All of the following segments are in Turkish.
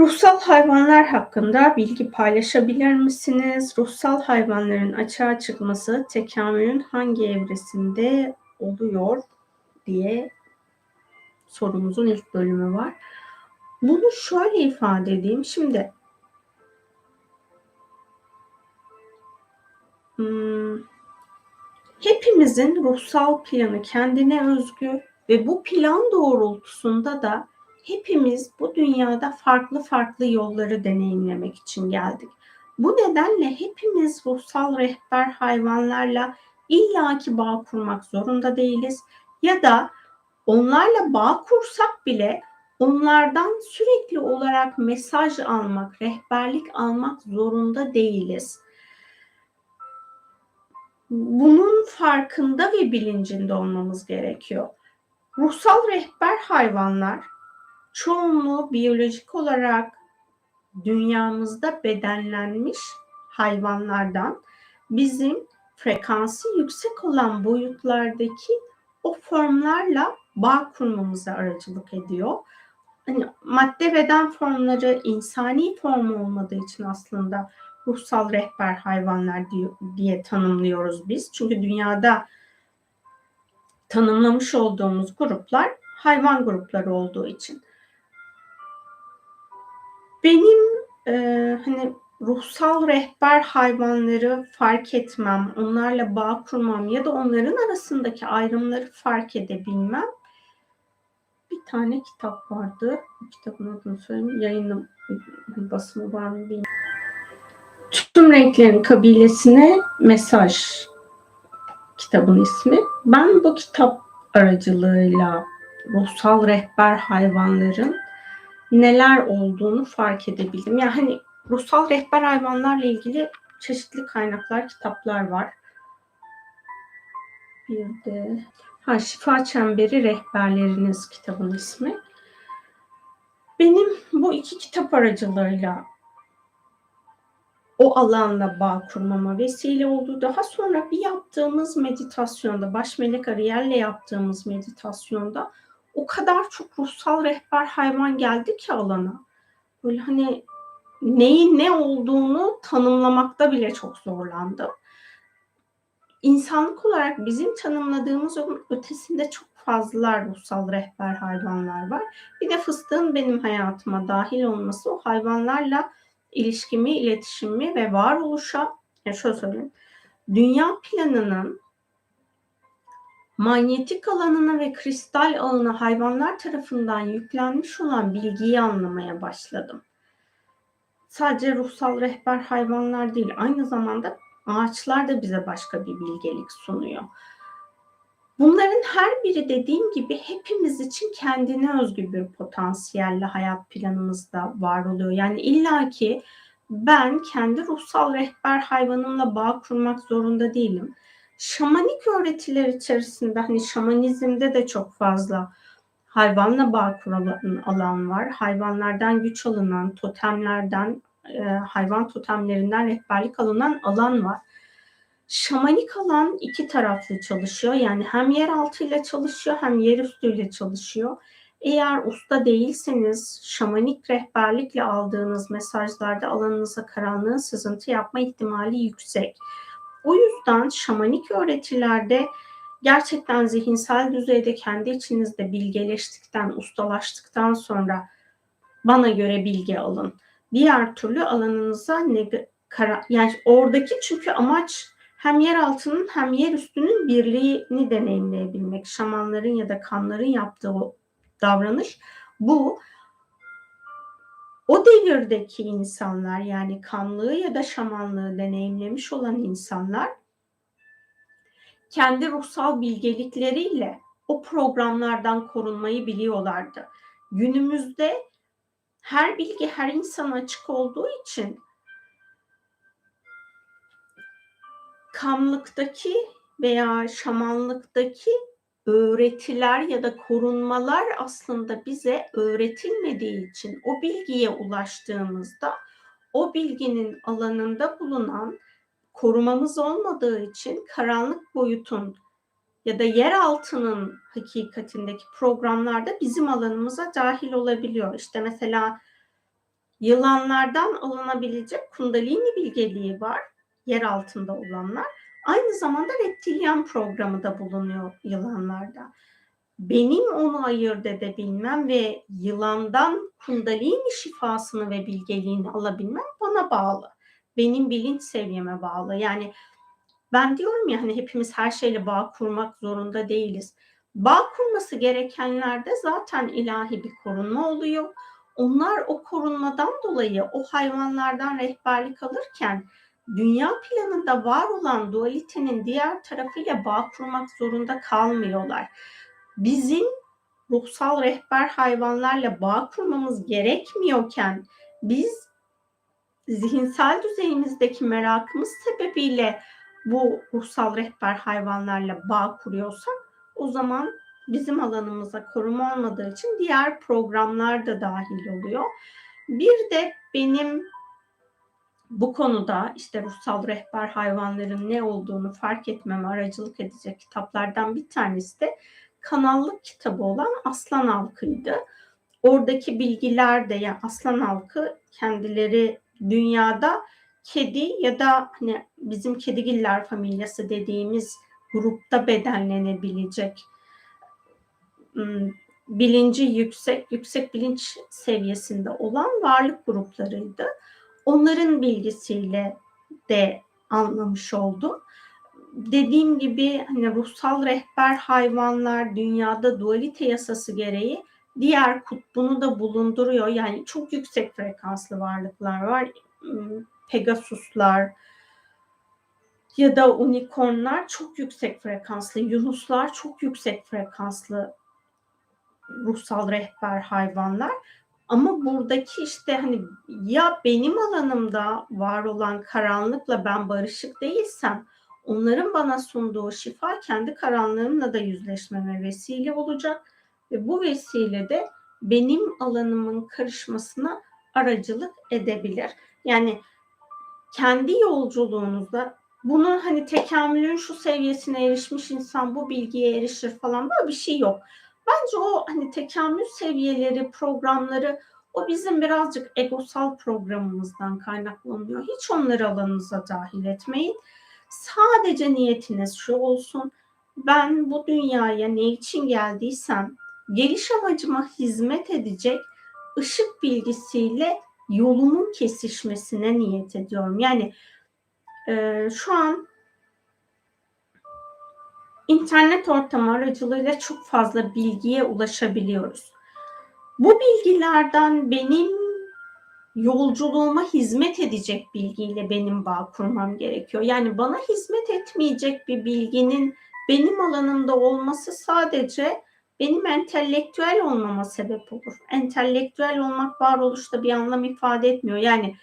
Ruhsal hayvanlar hakkında bilgi paylaşabilir misiniz? Ruhsal hayvanların açığa çıkması tekamülün hangi evresinde oluyor diye sorumuzun ilk bölümü var. Bunu şöyle ifade edeyim. Şimdi hmm, hepimizin ruhsal planı kendine özgü ve bu plan doğrultusunda da hepimiz bu dünyada farklı farklı yolları deneyimlemek için geldik. Bu nedenle hepimiz ruhsal rehber hayvanlarla illaki bağ kurmak zorunda değiliz ya da onlarla bağ kursak bile onlardan sürekli olarak mesaj almak, rehberlik almak zorunda değiliz. Bunun farkında ve bilincinde olmamız gerekiyor. Ruhsal rehber hayvanlar çoğunluğu biyolojik olarak dünyamızda bedenlenmiş hayvanlardan bizim frekansı yüksek olan boyutlardaki o formlarla bağ kurmamıza aracılık ediyor. Hani madde beden formları insani form olmadığı için aslında ruhsal rehber hayvanlar diye, diye tanımlıyoruz biz. Çünkü dünyada tanımlamış olduğumuz gruplar hayvan grupları olduğu için. Benim e, hani ruhsal rehber hayvanları fark etmem, onlarla bağ kurmam ya da onların arasındaki ayrımları fark edebilmem bir tane kitap vardı. Kitabın adını söyleyeyim. Yayınım basımı var mı bilmiyorum. Tüm renklerin kabilesine mesaj kitabın ismi. Ben bu kitap aracılığıyla ruhsal rehber hayvanların neler olduğunu fark edebildim. Yani hani ruhsal rehber hayvanlarla ilgili çeşitli kaynaklar, kitaplar var. Bir de ha, Şifa Çemberi Rehberleriniz kitabın ismi. Benim bu iki kitap aracılığıyla o alanla bağ kurmama vesile oldu. Daha sonra bir yaptığımız meditasyonda, baş melek Ariel'le yaptığımız meditasyonda o kadar çok ruhsal rehber hayvan geldi ki alana. Böyle hani neyin ne olduğunu tanımlamakta bile çok zorlandım. İnsanlık olarak bizim tanımladığımız onun ötesinde çok fazla ruhsal rehber hayvanlar var. Bir de fıstığın benim hayatıma dahil olması o hayvanlarla ilişkimi, iletişimimi ve varoluşa, yani şöyle söyleyeyim, dünya planının manyetik alanına ve kristal ağına hayvanlar tarafından yüklenmiş olan bilgiyi anlamaya başladım. Sadece ruhsal rehber hayvanlar değil, aynı zamanda ağaçlar da bize başka bir bilgelik sunuyor. Bunların her biri dediğim gibi hepimiz için kendine özgü bir potansiyelle hayat planımızda var oluyor. Yani illaki ben kendi ruhsal rehber hayvanımla bağ kurmak zorunda değilim şamanik öğretiler içerisinde hani şamanizmde de çok fazla hayvanla bağ kurulan alan var. Hayvanlardan güç alınan, totemlerden, e, hayvan totemlerinden rehberlik alınan alan var. Şamanik alan iki taraflı çalışıyor. Yani hem yer altıyla çalışıyor hem yer üstüyle çalışıyor. Eğer usta değilseniz şamanik rehberlikle aldığınız mesajlarda alanınıza karanlığın sızıntı yapma ihtimali yüksek. O yüzden şamanik öğretilerde gerçekten zihinsel düzeyde kendi içinizde bilgeleştikten, ustalaştıktan sonra bana göre bilgi alın. Diğer türlü alanınıza neg- kara yani oradaki çünkü amaç hem yer altının hem yer üstünün birliğini deneyimleyebilmek. Şamanların ya da kanların yaptığı davranış bu o devirdeki insanlar yani kanlığı ya da şamanlığı deneyimlemiş olan insanlar kendi ruhsal bilgelikleriyle o programlardan korunmayı biliyorlardı. Günümüzde her bilgi her insana açık olduğu için kamlıktaki veya şamanlıktaki öğretiler ya da korunmalar aslında bize öğretilmediği için o bilgiye ulaştığımızda o bilginin alanında bulunan korumamız olmadığı için karanlık boyutun ya da yer altının hakikatindeki programlarda bizim alanımıza dahil olabiliyor. İşte mesela Yılanlardan alınabilecek kundalini bilgeliği var. Yer altında olanlar. Aynı zamanda reptilyan programı da bulunuyor yılanlarda. Benim onu ayırt edebilmem ve yılandan kundalini şifasını ve bilgeliğini alabilmem bana bağlı. Benim bilinç seviyeme bağlı. Yani ben diyorum ya hani hepimiz her şeyle bağ kurmak zorunda değiliz. Bağ kurması gerekenlerde zaten ilahi bir korunma oluyor. Onlar o korunmadan dolayı o hayvanlardan rehberlik alırken dünya planında var olan dualitenin diğer tarafıyla bağ kurmak zorunda kalmıyorlar. Bizim ruhsal rehber hayvanlarla bağ kurmamız gerekmiyorken biz zihinsel düzeyimizdeki merakımız sebebiyle bu ruhsal rehber hayvanlarla bağ kuruyorsak o zaman bizim alanımıza koruma olmadığı için diğer programlar da dahil oluyor. Bir de benim bu konuda işte ruhsal rehber hayvanların ne olduğunu fark etmeme aracılık edecek kitaplardan bir tanesi de kanallık kitabı olan Aslan Halkı'ydı. Oradaki bilgiler de yani Aslan Halkı kendileri dünyada kedi ya da hani bizim kedigiller familyası dediğimiz grupta bedenlenebilecek bilinci yüksek, yüksek bilinç seviyesinde olan varlık gruplarıydı. Onların bilgisiyle de anlamış oldum. Dediğim gibi hani ruhsal rehber hayvanlar dünyada dualite yasası gereği diğer kutbunu da bulunduruyor. Yani çok yüksek frekanslı varlıklar var. Pegasuslar ya da unicornlar çok yüksek frekanslı, yunuslar çok yüksek frekanslı ruhsal rehber hayvanlar. Ama buradaki işte hani ya benim alanımda var olan karanlıkla ben barışık değilsem onların bana sunduğu şifa kendi karanlığımla da yüzleşmeme vesile olacak ve bu vesile de benim alanımın karışmasına aracılık edebilir. Yani kendi yolculuğunuzda bunu hani tekamülün şu seviyesine erişmiş insan bu bilgiye erişir falan böyle bir şey yok. Bence o hani tekamül seviyeleri, programları o bizim birazcık egosal programımızdan kaynaklanıyor. Hiç onları alanınıza dahil etmeyin. Sadece niyetiniz şu olsun. Ben bu dünyaya ne için geldiysem geliş amacıma hizmet edecek ışık bilgisiyle yolumun kesişmesine niyet ediyorum. Yani e, şu an internet ortamı aracılığıyla çok fazla bilgiye ulaşabiliyoruz. Bu bilgilerden benim yolculuğuma hizmet edecek bilgiyle benim bağ kurmam gerekiyor. Yani bana hizmet etmeyecek bir bilginin benim alanımda olması sadece benim entelektüel olmama sebep olur. Entelektüel olmak varoluşta bir anlam ifade etmiyor. Yani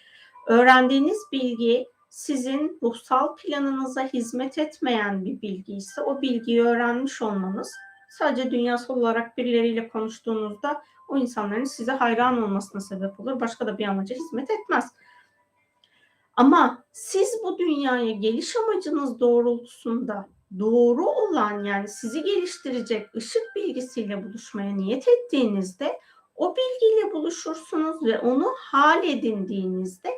öğrendiğiniz bilgi sizin ruhsal planınıza hizmet etmeyen bir bilgi ise o bilgiyi öğrenmiş olmanız sadece dünyasal olarak birileriyle konuştuğunuzda o insanların size hayran olmasına sebep olur. Başka da bir amaca hizmet etmez. Ama siz bu dünyaya geliş amacınız doğrultusunda doğru olan yani sizi geliştirecek ışık bilgisiyle buluşmaya niyet ettiğinizde o bilgiyle buluşursunuz ve onu hal edindiğinizde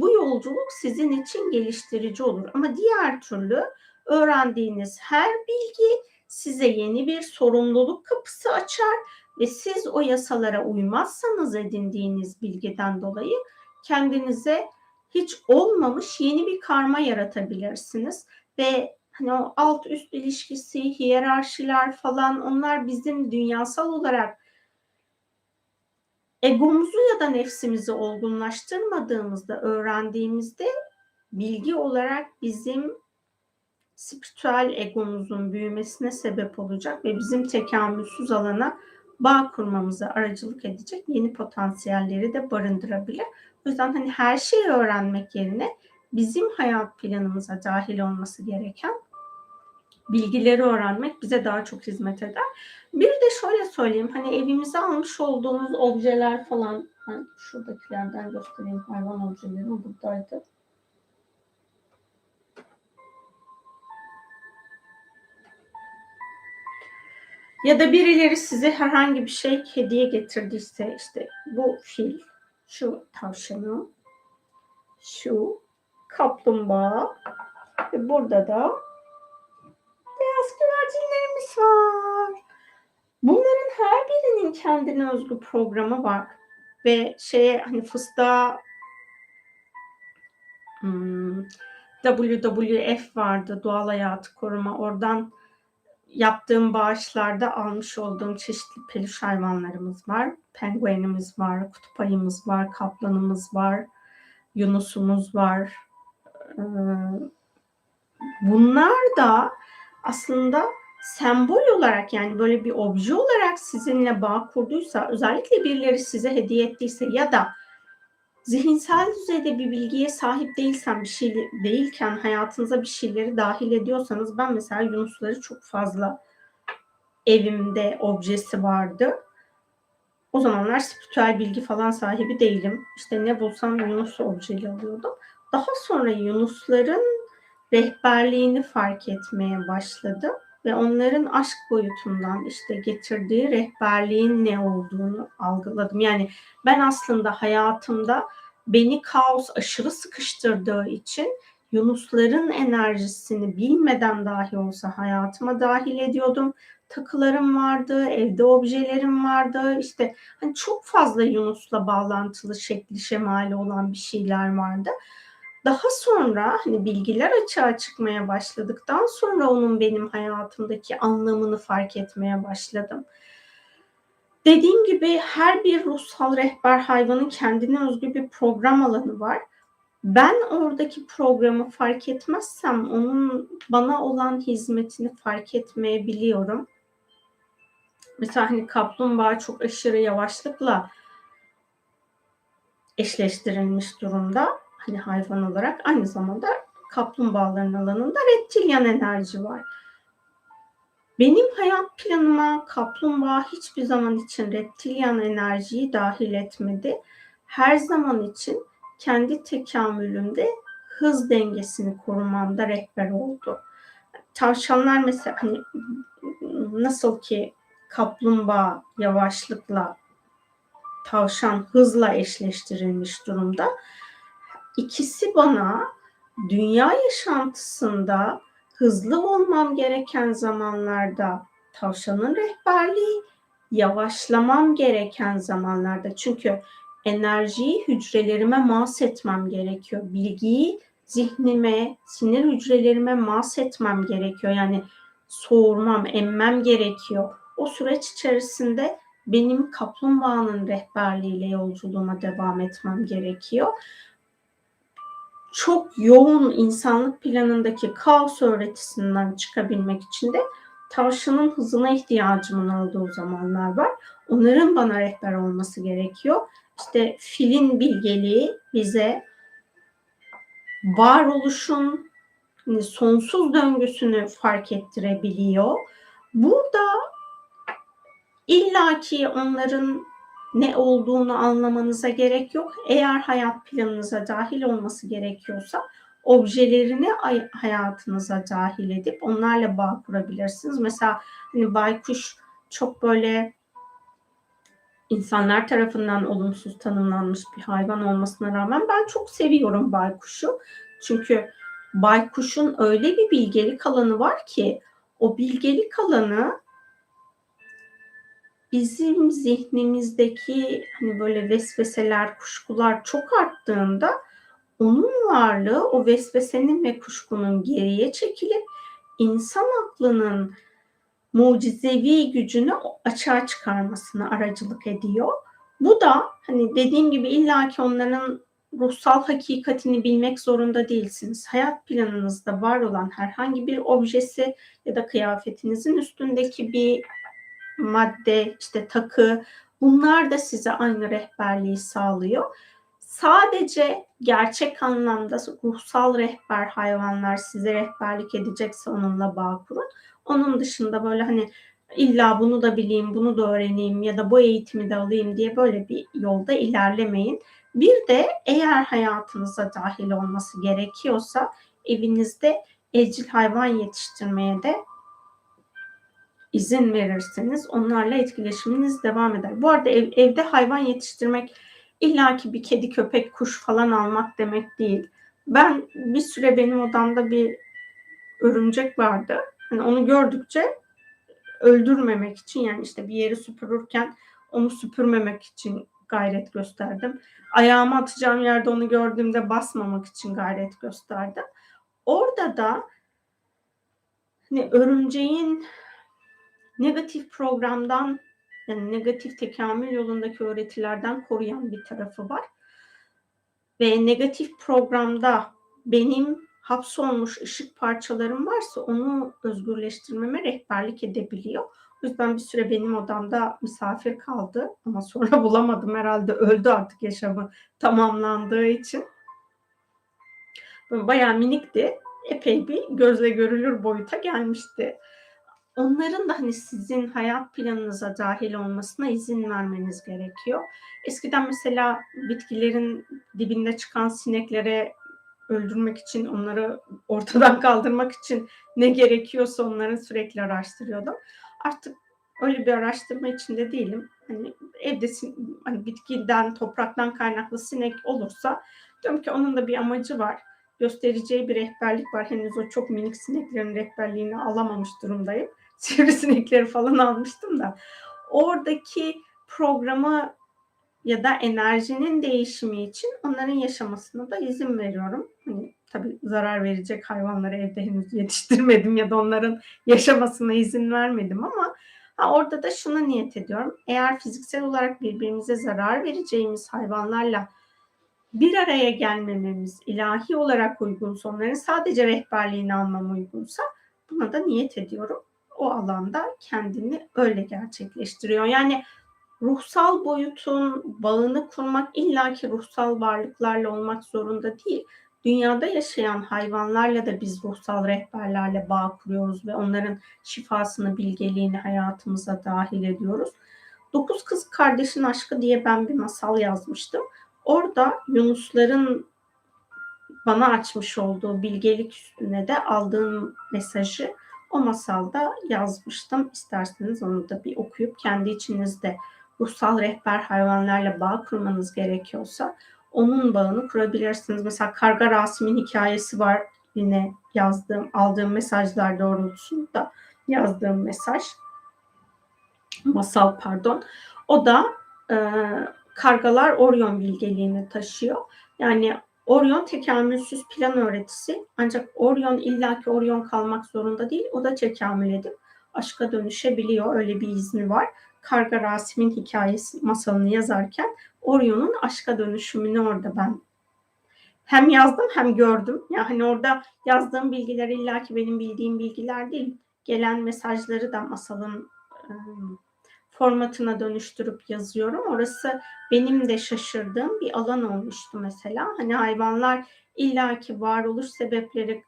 bu yolculuk sizin için geliştirici olur. Ama diğer türlü öğrendiğiniz her bilgi size yeni bir sorumluluk kapısı açar ve siz o yasalara uymazsanız edindiğiniz bilgiden dolayı kendinize hiç olmamış yeni bir karma yaratabilirsiniz ve hani o alt üst ilişkisi, hiyerarşiler falan onlar bizim dünyasal olarak egomuzu ya da nefsimizi olgunlaştırmadığımızda, öğrendiğimizde bilgi olarak bizim spiritüel egomuzun büyümesine sebep olacak ve bizim tekamülsüz alana bağ kurmamıza aracılık edecek yeni potansiyelleri de barındırabilir. O yüzden hani her şeyi öğrenmek yerine bizim hayat planımıza dahil olması gereken bilgileri öğrenmek bize daha çok hizmet eder. Bir de şöyle söyleyeyim hani evimize almış olduğumuz objeler falan ben şuradakilerden göstereyim hayvan objeleri buradaydı. Ya da birileri size herhangi bir şey hediye getirdiyse işte bu fil şu tavşanım, şu kaplumbağa ve burada da güvercinlerimiz var. Bunların her birinin kendine özgü programı var ve şeye hani fıstığa hmm, WWF vardı Doğal Hayatı Koruma. Oradan yaptığım bağışlarda almış olduğum çeşitli peluş hayvanlarımız var. Penguenimiz var, kutup ayımız var, kaplanımız var, yunusumuz var. Ee, bunlar da aslında sembol olarak yani böyle bir obje olarak sizinle bağ kurduysa, özellikle birileri size hediye ettiyse ya da zihinsel düzeyde bir bilgiye sahip değilsen bir şey değilken hayatınıza bir şeyleri dahil ediyorsanız ben mesela Yunusları çok fazla evimde objesi vardı. O zamanlar spiritüel bilgi falan sahibi değilim. İşte ne bulsam Yunus objeli alıyordum. Daha sonra Yunusların rehberliğini fark etmeye başladım ve onların aşk boyutundan işte getirdiği rehberliğin ne olduğunu algıladım. Yani ben aslında hayatımda beni kaos aşırı sıkıştırdığı için Yunusların enerjisini bilmeden dahi olsa hayatıma dahil ediyordum. Takılarım vardı, evde objelerim vardı. İşte hani çok fazla Yunus'la bağlantılı şekli şemali olan bir şeyler vardı. Daha sonra hani bilgiler açığa çıkmaya başladıktan sonra onun benim hayatımdaki anlamını fark etmeye başladım. Dediğim gibi her bir ruhsal rehber hayvanın kendine özgü bir program alanı var. Ben oradaki programı fark etmezsem onun bana olan hizmetini fark etmeyebiliyorum. Mesela hani kaplumbağa çok aşırı yavaşlıkla eşleştirilmiş durumda hani hayvan olarak aynı zamanda kaplumbağaların alanında reptilyan enerji var. Benim hayat planıma kaplumbağa hiçbir zaman için reptilyan enerjiyi dahil etmedi. Her zaman için kendi tekamülümde hız dengesini korumamda rehber oldu. Tavşanlar mesela hani nasıl ki kaplumbağa yavaşlıkla tavşan hızla eşleştirilmiş durumda ikisi bana dünya yaşantısında hızlı olmam gereken zamanlarda tavşanın rehberliği, yavaşlamam gereken zamanlarda çünkü enerjiyi hücrelerime mas etmem gerekiyor. Bilgiyi zihnime, sinir hücrelerime mas etmem gerekiyor. Yani soğurmam, emmem gerekiyor. O süreç içerisinde benim kaplumbağanın rehberliğiyle yolculuğuma devam etmem gerekiyor çok yoğun insanlık planındaki kaos öğretisinden çıkabilmek için de tavşanın hızına ihtiyacımın olduğu zamanlar var. Onların bana rehber olması gerekiyor. İşte filin bilgeliği bize varoluşun hani sonsuz döngüsünü fark ettirebiliyor. Burada illaki onların ne olduğunu anlamanıza gerek yok. Eğer hayat planınıza dahil olması gerekiyorsa objelerini hayatınıza dahil edip onlarla bağ kurabilirsiniz. Mesela hani baykuş çok böyle insanlar tarafından olumsuz tanımlanmış bir hayvan olmasına rağmen ben çok seviyorum baykuşu. Çünkü baykuşun öyle bir bilgelik alanı var ki o bilgelik alanı bizim zihnimizdeki hani böyle vesveseler, kuşkular çok arttığında onun varlığı o vesvesenin ve kuşkunun geriye çekilip insan aklının mucizevi gücünü açığa çıkarmasına aracılık ediyor. Bu da hani dediğim gibi illaki onların ruhsal hakikatini bilmek zorunda değilsiniz. Hayat planınızda var olan herhangi bir objesi ya da kıyafetinizin üstündeki bir madde, işte takı bunlar da size aynı rehberliği sağlıyor. Sadece gerçek anlamda ruhsal rehber hayvanlar size rehberlik edecekse onunla bağ kurun. Onun dışında böyle hani illa bunu da bileyim, bunu da öğreneyim ya da bu eğitimi de alayım diye böyle bir yolda ilerlemeyin. Bir de eğer hayatınıza dahil olması gerekiyorsa evinizde evcil hayvan yetiştirmeye de izin verirseniz onlarla etkileşiminiz devam eder. Bu arada ev, evde hayvan yetiştirmek illaki bir kedi, köpek, kuş falan almak demek değil. Ben bir süre benim odamda bir örümcek vardı. Hani onu gördükçe öldürmemek için yani işte bir yeri süpürürken onu süpürmemek için gayret gösterdim. Ayağımı atacağım yerde onu gördüğümde basmamak için gayret gösterdim. Orada da hani örümceğin negatif programdan yani negatif tekamül yolundaki öğretilerden koruyan bir tarafı var. Ve negatif programda benim hapsolmuş ışık parçalarım varsa onu özgürleştirmeme rehberlik edebiliyor. O yüzden bir süre benim odamda misafir kaldı ama sonra bulamadım herhalde öldü artık yaşamı tamamlandığı için. Bayağı minikti. Epey bir gözle görülür boyuta gelmişti. Onların da hani sizin hayat planınıza dahil olmasına izin vermeniz gerekiyor. Eskiden mesela bitkilerin dibinde çıkan sineklere öldürmek için, onları ortadan kaldırmak için ne gerekiyorsa onları sürekli araştırıyordum. Artık öyle bir araştırma içinde değilim. Hani evde hani bitkiden, topraktan kaynaklı sinek olursa diyorum ki onun da bir amacı var. Göstereceği bir rehberlik var. Henüz o çok minik sineklerin rehberliğini alamamış durumdayım. Sivrisinekleri falan almıştım da. Oradaki programı ya da enerjinin değişimi için onların yaşamasına da izin veriyorum. Hani tabii zarar verecek hayvanları evde henüz yetiştirmedim ya da onların yaşamasına izin vermedim ama ha, orada da şuna niyet ediyorum. Eğer fiziksel olarak birbirimize zarar vereceğimiz hayvanlarla bir araya gelmememiz ilahi olarak uygunsa, onların sadece rehberliğini almam uygunsa buna da niyet ediyorum. O alanda kendini öyle gerçekleştiriyor. Yani ruhsal boyutun bağını kurmak illaki ruhsal varlıklarla olmak zorunda değil. Dünyada yaşayan hayvanlarla da biz ruhsal rehberlerle bağ kuruyoruz ve onların şifasını, bilgeliğini hayatımıza dahil ediyoruz. Dokuz Kız Kardeşin Aşkı diye ben bir masal yazmıştım. Orada Yunusların bana açmış olduğu bilgelik üstüne de aldığım mesajı o masalda yazmıştım. İsterseniz onu da bir okuyup kendi içinizde ruhsal rehber hayvanlarla bağ kurmanız gerekiyorsa onun bağını kurabilirsiniz. Mesela Karga Rasim'in hikayesi var yine yazdığım, aldığım mesajlar doğrultusunda yazdığım mesaj. Masal pardon. O da e, kargalar Orion bilgeliğini taşıyor. Yani Orion tekamülsüz plan öğretisi ancak Orion illaki Orion kalmak zorunda değil. O da tekamül edip aşka dönüşebiliyor. Öyle bir izni var. Karga Rasim'in hikayesi masalını yazarken Orion'un aşka dönüşümünü orada ben hem yazdım hem gördüm. Yani orada yazdığım bilgiler illaki benim bildiğim bilgiler değil. Gelen mesajları da masalın ıı, formatına dönüştürüp yazıyorum. Orası benim de şaşırdığım bir alan olmuştu mesela. Hani hayvanlar illaki varoluş sebepleri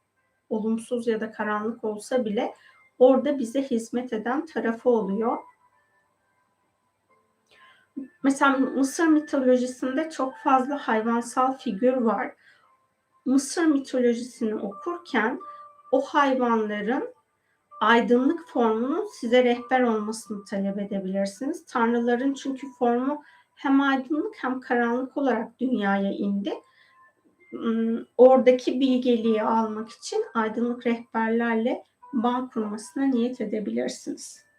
olumsuz ya da karanlık olsa bile orada bize hizmet eden tarafı oluyor. Mesela Mısır mitolojisinde çok fazla hayvansal figür var. Mısır mitolojisini okurken o hayvanların aydınlık formunun size rehber olmasını talep edebilirsiniz. Tanrıların çünkü formu hem aydınlık hem karanlık olarak dünyaya indi. Hmm, oradaki bilgeliği almak için aydınlık rehberlerle bağ kurmasına niyet edebilirsiniz.